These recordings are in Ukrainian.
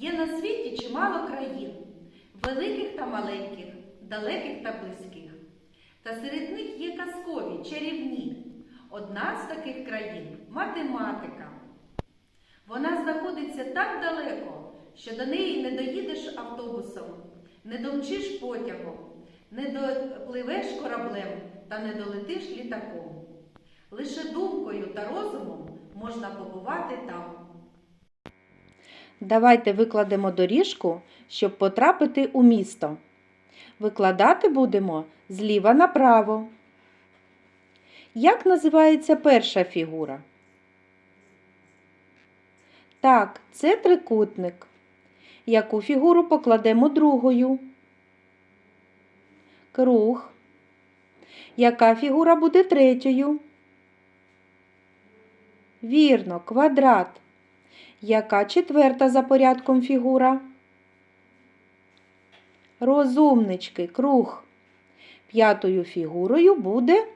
Є на світі чимало країн, великих та маленьких, далеких та близьких. Та серед них є казкові, чарівні. Одна з таких країн математика. Вона знаходиться так далеко, що до неї не доїдеш автобусом, не домчиш потягом, не допливеш кораблем та не долетиш літаком. Лише думкою та розумом можна побувати там. Давайте викладемо доріжку, щоб потрапити у місто. Викладати будемо зліва направо. Як називається перша фігура? Так, це трикутник. Яку фігуру покладемо другою? Круг. Яка фігура буде третьою? Вірно, квадрат. Яка четверта за порядком фігура? Розумнички, круг. П'ятою фігурою буде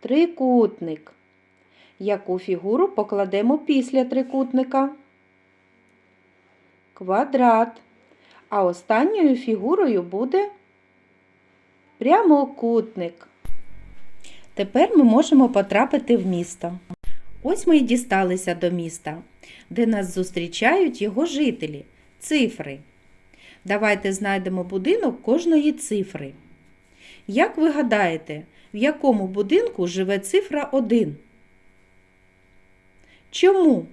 трикутник. Яку фігуру покладемо після трикутника? Квадрат. А останньою фігурою буде прямокутник. Тепер ми можемо потрапити в місто. Ось ми і дісталися до міста, де нас зустрічають його жителі цифри. Давайте знайдемо будинок кожної цифри. Як ви гадаєте, в якому будинку живе цифра 1? Чому?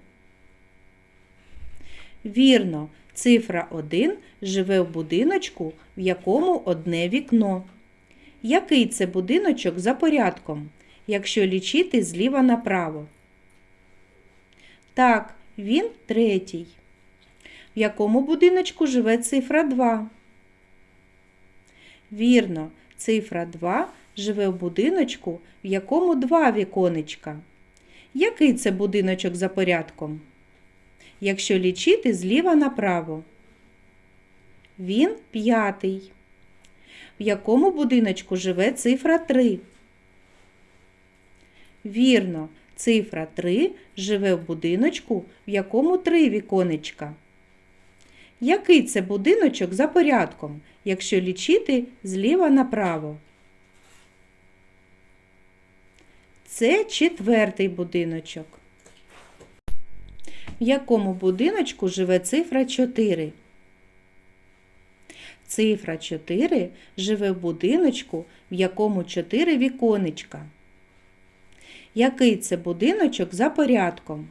Вірно, цифра 1 живе в будиночку, в якому одне вікно. Який це будиночок за порядком, якщо лічити зліва направо? Так, він третій. В якому будиночку живе цифра 2? Вірно, цифра 2 живе в будиночку, в якому два віконечка. Який це будиночок за порядком? Якщо лічити зліва направо. Він п'ятий. В якому будиночку живе цифра 3? Вірно, цифра 3 живе в будиночку, в якому три віконечка. Який це будиночок за порядком, якщо лічити зліва направо? Це четвертий будиночок. В якому будиночку живе цифра 4? Цифра 4 живе в будиночку, в якому 4 віконечка. Який це будиночок за порядком,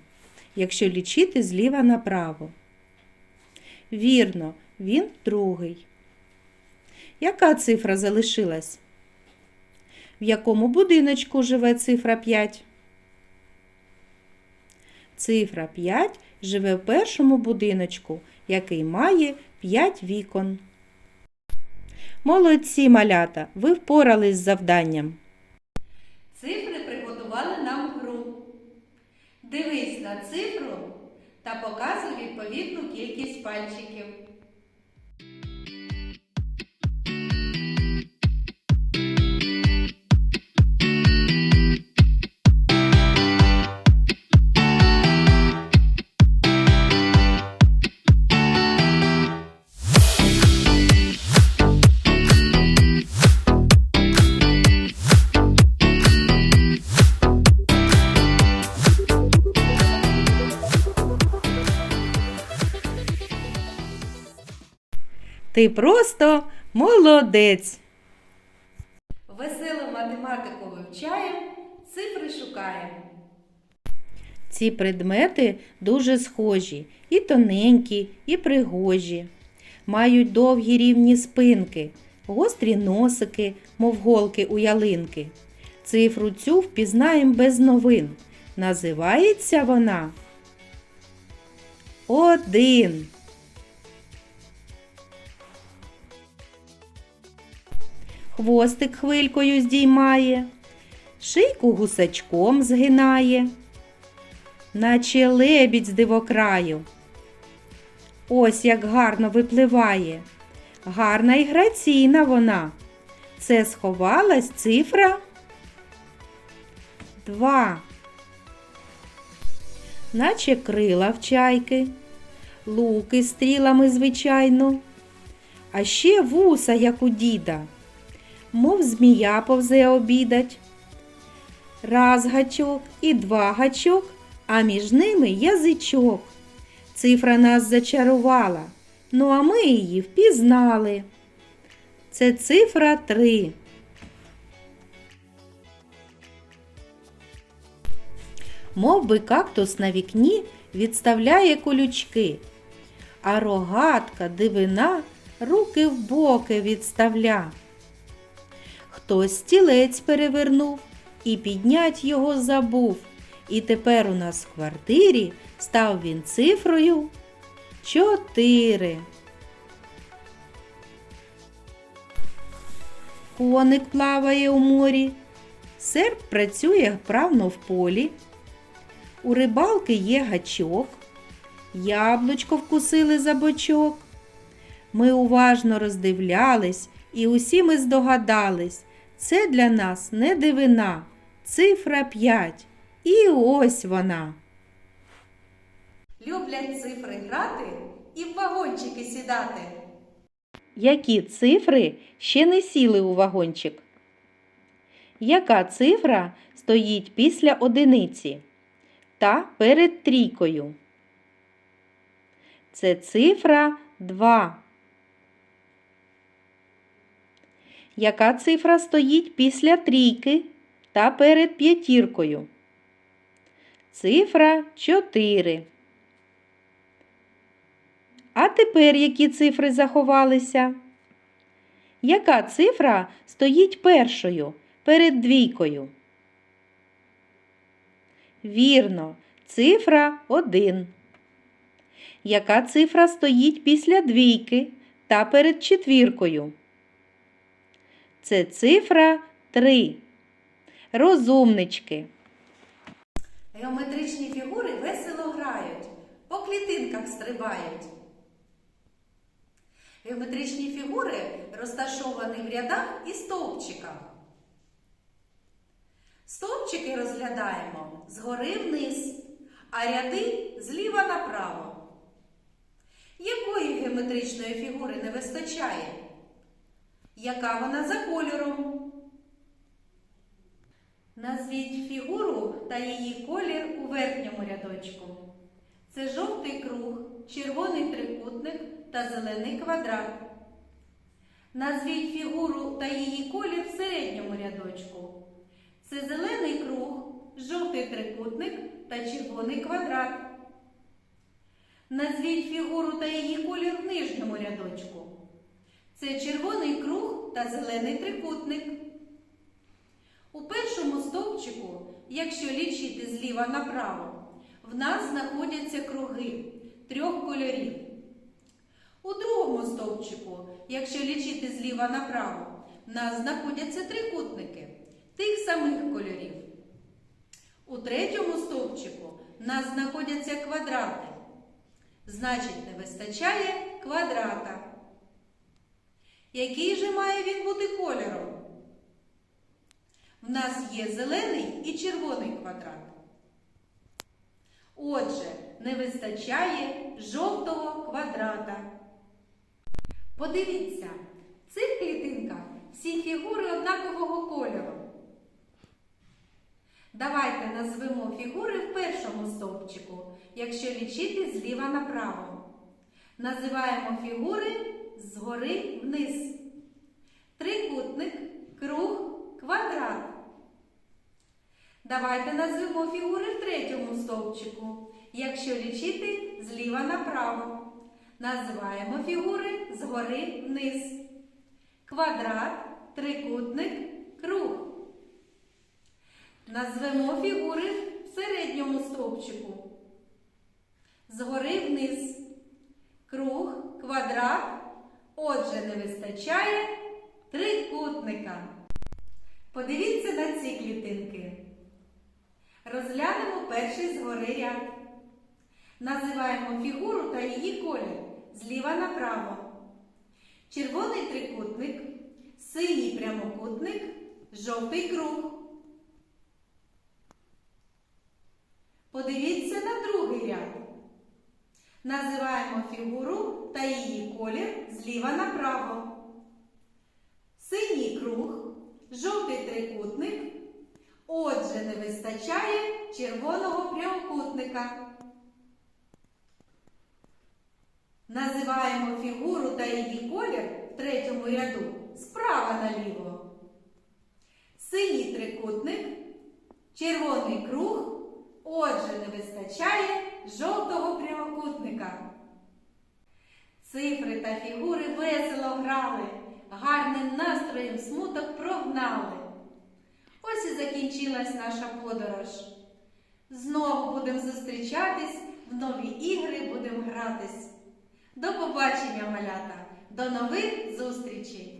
якщо лічити зліва направо? Вірно, він другий. Яка цифра залишилась? В якому будиночку живе цифра 5? Цифра 5 живе в першому будиночку, який має 5 вікон. Молодці малята, ви впорались з завданням. Дивись на цифру та показуй відповідну кількість пальчиків. Ти просто молодець. Веселу математику вивчаємо, цифри шукаємо. Ці предмети дуже схожі, і тоненькі, і пригожі. Мають довгі рівні спинки, гострі носики, мов голки у ялинки. Цифру цю впізнаємо без новин. Називається вона один. Хвостик хвилькою здіймає, шийку гусачком згинає, наче лебідь з дивокраю. Ось як гарно випливає. Гарна і граційна вона. Це сховалась цифра два. Наче крила в чайки, луки стрілами, звичайно, а ще вуса, як у діда, мов змія повзе обідать. Раз гачок і два гачок, а між ними язичок. Цифра нас зачарувала, ну а ми її впізнали. Це цифра три. Мов би кактус на вікні відставляє колючки, а рогатка дивина руки в боки відставля. Хтось стілець перевернув і піднять його забув. І тепер у нас в квартирі став він цифрою чотири. Коник плаває у морі, серп працює вправно в полі. У рибалки є гачок, яблучко вкусили за бочок. Ми уважно роздивлялись, і усі ми здогадались, це для нас не дивина, цифра 5. І ось вона. Люблять цифри грати і в вагончики сідати. Які цифри ще не сіли у вагончик? Яка цифра стоїть після одиниці та перед трійкою? Це цифра 2. Яка цифра стоїть після трійки та перед п'ятіркою? Цифра 4. А тепер які цифри заховалися? Яка цифра стоїть першою перед двійкою? Вірно, цифра 1. Яка цифра стоїть після двійки та перед четвіркою? Це цифра 3. Розумнички. Геометричні фігури весело грають, по клітинках стрибають. Геометричні фігури розташовані в рядах і стовпчиках. Стовпчики розглядаємо згори вниз, а ряди зліва направо. Якої геометричної фігури не вистачає? Яка вона за кольором? Назвіть фігуру та її колір у верхньому рядочку. Це жовтий круг, червоний трикутник та зелений квадрат. Назвіть фігуру та її колір в середньому рядочку. Це зелений круг, жовтий трикутник та червоний квадрат. Назвіть фігуру та її колір в нижньому рядочку. Це червоний круг та зелений трикутник. У першому стовпчику, якщо лічити зліва направо, в нас знаходяться круги трьох кольорів. У другому стовпчику, якщо лічити зліва направо, в нас знаходяться трикутники тих самих кольорів. У третьому стовпчику в нас знаходяться квадрати. Значить, не вистачає квадрата. Який же має він бути кольором? В нас є зелений і червоний квадрат. Отже, не вистачає жовтого квадрата. Подивіться, в цих клітинках всі фігури однакового кольору. Давайте назвемо фігури в першому стовпчику, якщо лічити зліва направо. Називаємо фігури згори вниз. Трикутник, круг, квадрат. Давайте назвемо фігури в третьому стовпчику, якщо лічити зліва направо. Називаємо фігури згори вниз. Квадрат, трикутник, круг. Назвемо фігури в середньому стовпчику. згори вниз. Круг, квадрат. Отже, не вистачає трикутника. Подивіться на ці клітинки. Розглянемо перший згори ряд. Називаємо фігуру та її колір зліва направо. Червоний трикутник, синій прямокутник, жовтий круг. Подивіться на другий. Називаємо фігуру та її колір зліва направо. Синій круг, жовтий трикутник. Отже, не вистачає червоного прямокутника. Називаємо фігуру та її колір в третьому ряду справа наліво. Синій трикутник, червоний круг. Отже, не вистачає жовтого прямокутника. Цифри та фігури весело грали, гарним настроєм смуток прогнали. Ось і закінчилась наша подорож. Знову будемо зустрічатись, в нові ігри будемо гратись. До побачення, малята! До нових зустрічей!